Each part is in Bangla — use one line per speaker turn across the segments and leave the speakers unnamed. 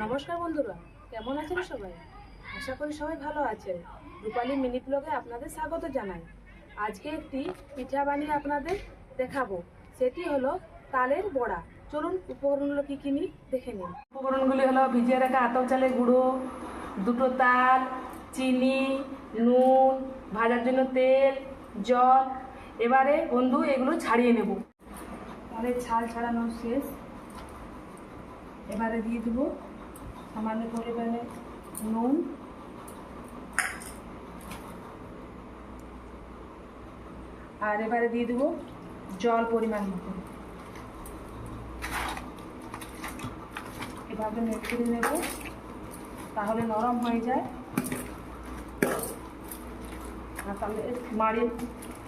নমস্কার বন্ধুরা কেমন আছেন সবাই? আশা করি সবাই ভালো আছেন। রূপালী মিনি ব্লগে আপনাদের স্বাগত জানাই। আজকে একটি পিঠা বানিয়ে আপনাদের দেখাবো। সেটি হলো তালের বড়া। চলুন উপকরণগুলো কী কী নিই দেখে নিন উপকরণগুলি হলো ভিজিয়ে রাখা আতপ চালের গুঁড়ো দুটো তাল চিনি নুন ভাজার জন্য তেল জল। এবারে বন্ধু এগুলো ছাড়িয়ে নেব। তালের ছাল ছাড়ানো শেষ। এবারে দিয়ে দেবো সামান্য পরিমাণে নুন, আর এবারে দিয়ে দেবো জল পরিমাণ মতো। এভাবে মেখে নেব, তাহলে নরম হয়ে যায়। আর তাহলে মাড়ি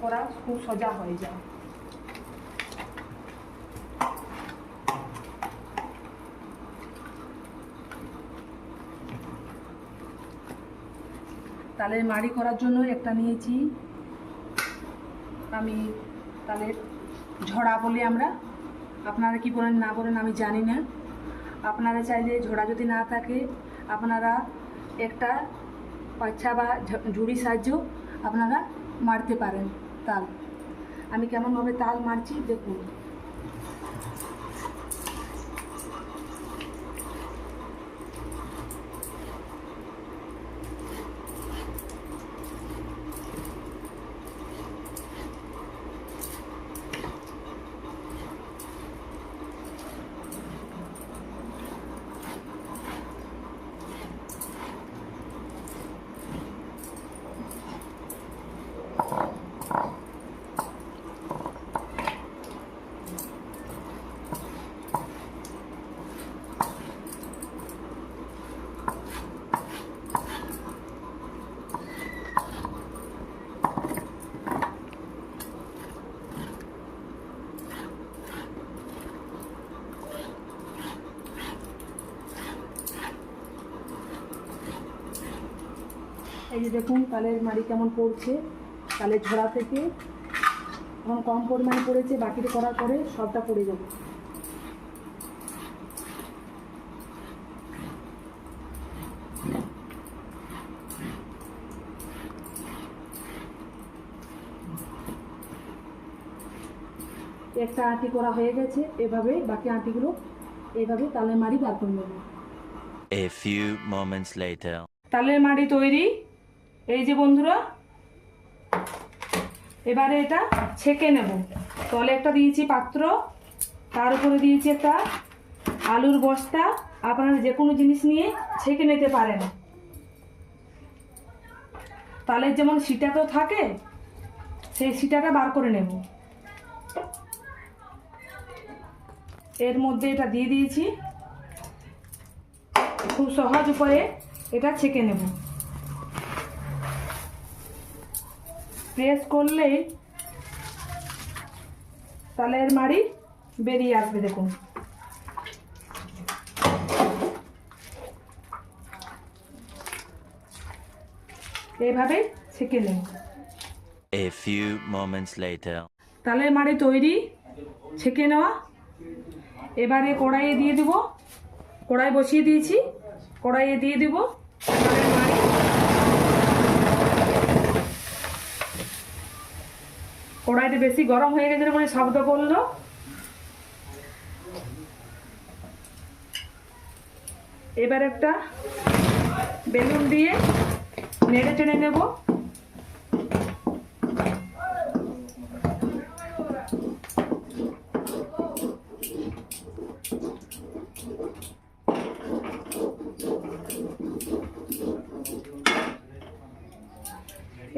করা খুব সোজা হয়ে যায়। তালের মাড়ি করার জন্য একটা নিয়েছি। আমি তালের ঝড়া বলি আমরা। আপনারা কি বলেন, না বলেন, আমি জানি না। আপনারা চাইলে ঝোড়া যদি না থাকে, আপনারা একটা পাচ্ছা বা ঝুড়ি সাহায্য আপনারা মারতে পারেন তাল। আমি কেমনভাবে তাল মারছি, দেখুন। এই যে দেখুন তালের মাড়ি কেমন পড়ছে তালের ঝোড়া থেকে। এখন কম পরিমাণে পড়েছে বাকিটা করার পরে সবটা পড়ে যাবে। একটা আঁটি করা হয়ে গেছে এভাবে বাকি আঁটিগুলো এইভাবে তালের মাড়ি বার করে নেব।
A few moments later.
তালের মাড়ি তৈরি। এই যে বন্ধুরা, এবারে এটা ছেঁকে নেব। তলে একটা দিয়েছি পাত্র, তার উপরে দিয়েছি একটা আলুর বস্তা। আপনারা যে কোনো জিনিস নিয়ে ছেঁকে নিতে পারেন। তালের যেমন সিটা তো থাকে, সেই সিটাটা বার করে নেব। এর মধ্যে এটা দিয়ে দিয়েছি। খুব সহজ উপায়ে এটা ছেঁকে নেব। প্রেস করলেই তালের মাড়ি বেরিয়ে আসবে দেখুন। এইভাবে ছেঁকে নেব
A few moments later.
তালের মাড়ি তৈরি ছেঁকে নেওয়া। এবারে কড়াইয়ে দিয়ে দেব। কড়াই বসিয়ে দিয়েছি কড়াইয়ে দিয়ে দেব তালের মাড়ি কড়াইটা বেশি গরম হয়ে গেছে বলে শব্দ করল। এবার একটা বেলুন দিয়ে নেড়ে টেনে নেব।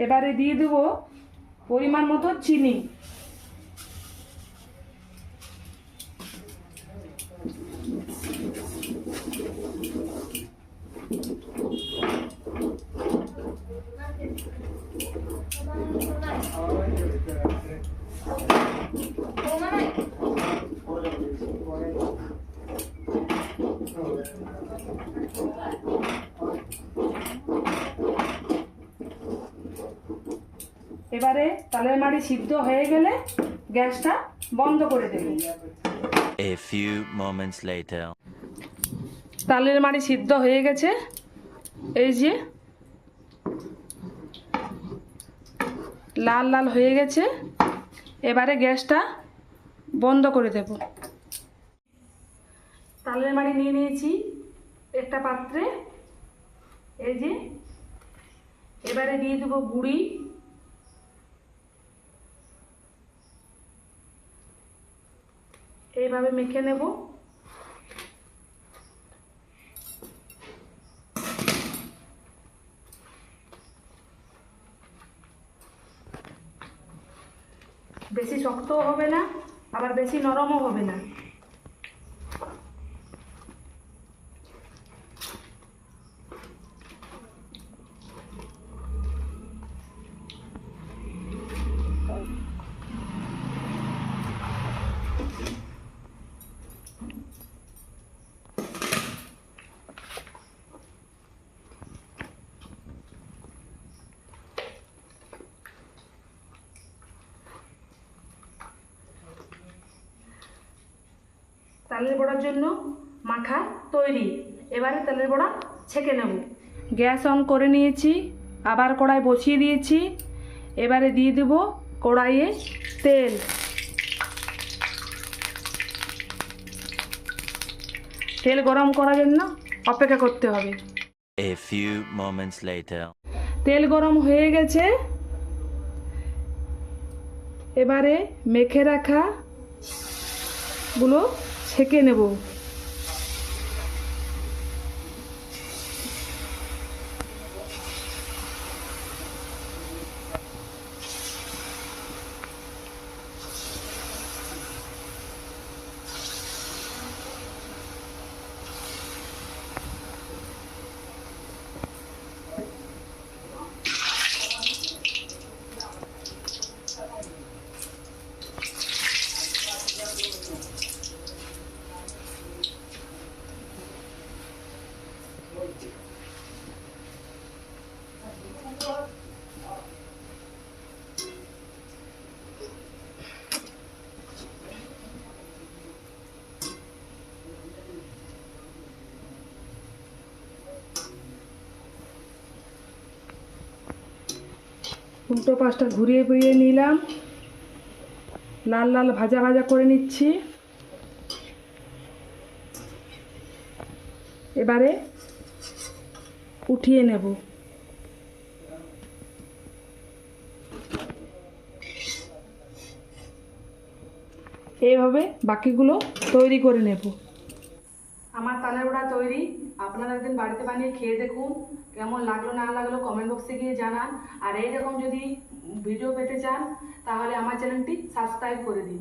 এবারে দিয়ে দেবো পরিমাণ মতো চিনি। এবারে তালের মাড়ি সিদ্ধ হয়ে গেলে গ্যাসটা বন্ধ করে দেবে
A few moments later.
তালের মাড়ি সিদ্ধ হয়ে গেছে এই যে লাল লাল হয়ে গেছে। এবারে গ্যাসটা বন্ধ করে দেব। তালের মাড়ি নিয়ে নিয়েছি একটা পাত্রে। এই যে, এবারে দিয়ে দেবো গুড়ি। এইভাবে মেখে নেব। বেশি শক্তও হবে না আবার বেশি নরমও হবে না। তালের বড়ার জন্য মাখা তৈরি। এবারে তালের বড়া ছেঁকে নেব। গ্যাস অন করে নিয়েছি আবার কড়াই বসিয়ে দিয়েছি। এবারে দিয়ে দেব কড়াইয়ে তেল। তেল গরম করার জন্য অপেক্ষা করতে হবে।
A few moments later.
তেল গরম হয়ে গেছে। এবারে মেখে রাখা গুলো ছেঁকে নেব। উল্টো পাশটা ঘুরিয়ে ফিরিয়ে নিলাম। লাল লাল ভাজা ভাজা করে নিচ্ছি। এবারে উঠিয়ে নেব। এইভাবে বাকিগুলো তৈরি করে নেব। আমার তালের তৈরি। আপনারা একদিন বাড়িতে বানিয়ে খেয়ে দেখুন। কেমন লাগল, না লাগল কমেন্ট বক্সে গিয়ে জানান। আর এইরকম যদি ভিডিও পেতে চান, তাহলে আমার চ্যানেলটি সাবস্ক্রাইব করে দিন।